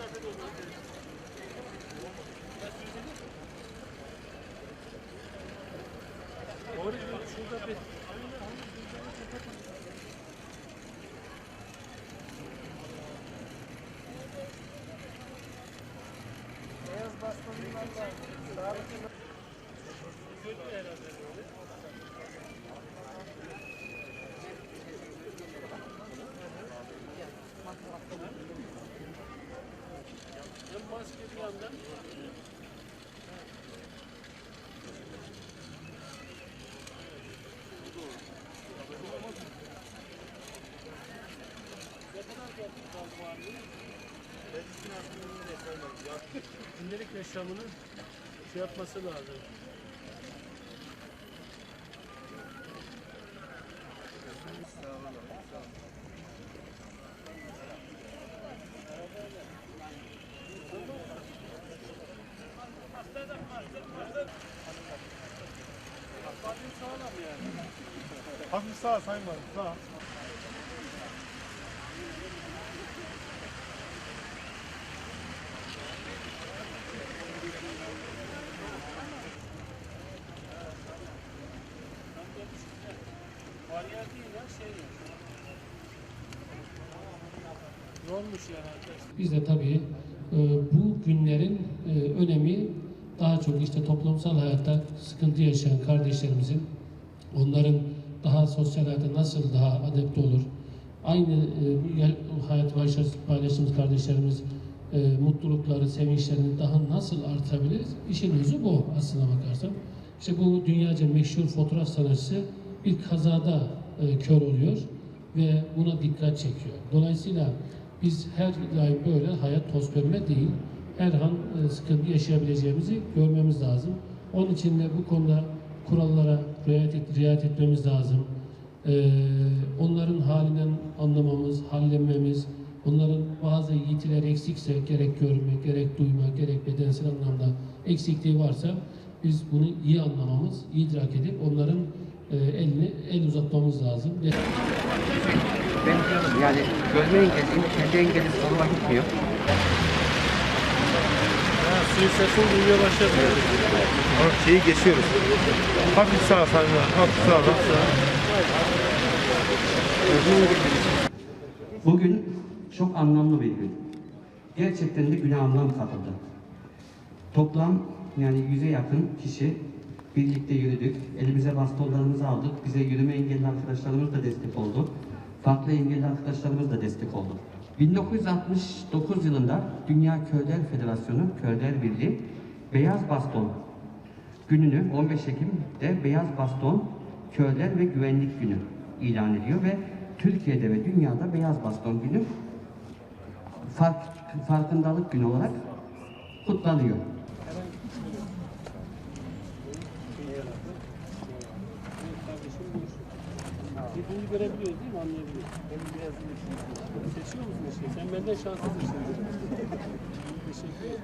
mesafede Doğru diyor. Şurada bir Beyaz da sabit gördü herhalde böyle. Gündelik yaşamını şey yapması lazım. Sağlam. Hafif sağ sayın var. Sağ. Biz de tabii e, bu günlerin e, önemi daha çok işte toplumsal hayatta sıkıntı yaşayan kardeşlerimizin onların daha sosyal hayata nasıl daha adapte olur? Aynı e, hayat paylaş- paylaştığımız kardeşlerimiz e, mutlulukları, sevinçlerini daha nasıl artabiliriz? İşin özü bu aslına bakarsan. İşte bu dünyaca meşhur fotoğraf sanatçısı bir kazada e, kör oluyor ve buna dikkat çekiyor. Dolayısıyla biz her daim böyle hayat toz değil. Her an e, sıkıntı yaşayabileceğimizi görmemiz lazım. Onun için de bu konuda kurallara riayet, et, riayet etmemiz lazım. E, onların halinden anlamamız, hallenmemiz, onların bazı yetileri eksikse gerek görme, gerek duyma, gerek bedensel anlamda eksikliği varsa biz bunu iyi anlamamız, iyi idrak edip onların e, elini el uzatmamız lazım. Ben diyorum yani görme engelliyim, kendi engelim zoruma gitmiyor. Ha, suyu sesini duyuyor başladı. Ama şeyi geçiyoruz. Hafif sağ sayın var. Hafif sağ. Hafif sağ. Bugün çok anlamlı bir gün. Gerçekten de güne anlam katıldı. Toplam yani yüze yakın kişi birlikte yürüdük. Elimize bastonlarımızı aldık. Bize yürüme engelli arkadaşlarımız da destek oldu. Farklı engelli arkadaşlarımız da destek oldu. 1969 yılında Dünya Körler Federasyonu Körler Birliği Beyaz Baston gününü 15 Ekim'de Beyaz Baston Körler ve Güvenlik Günü ilan ediyor ve Türkiye'de ve dünyada Beyaz Baston Günü fark, farkındalık günü olarak kutlanıyor. Birbirini görebiliyoruz değil mi? Anlayabiliyoruz. Seçiyor musun şey? Sen benden şanslısın. Teşekkür ederim.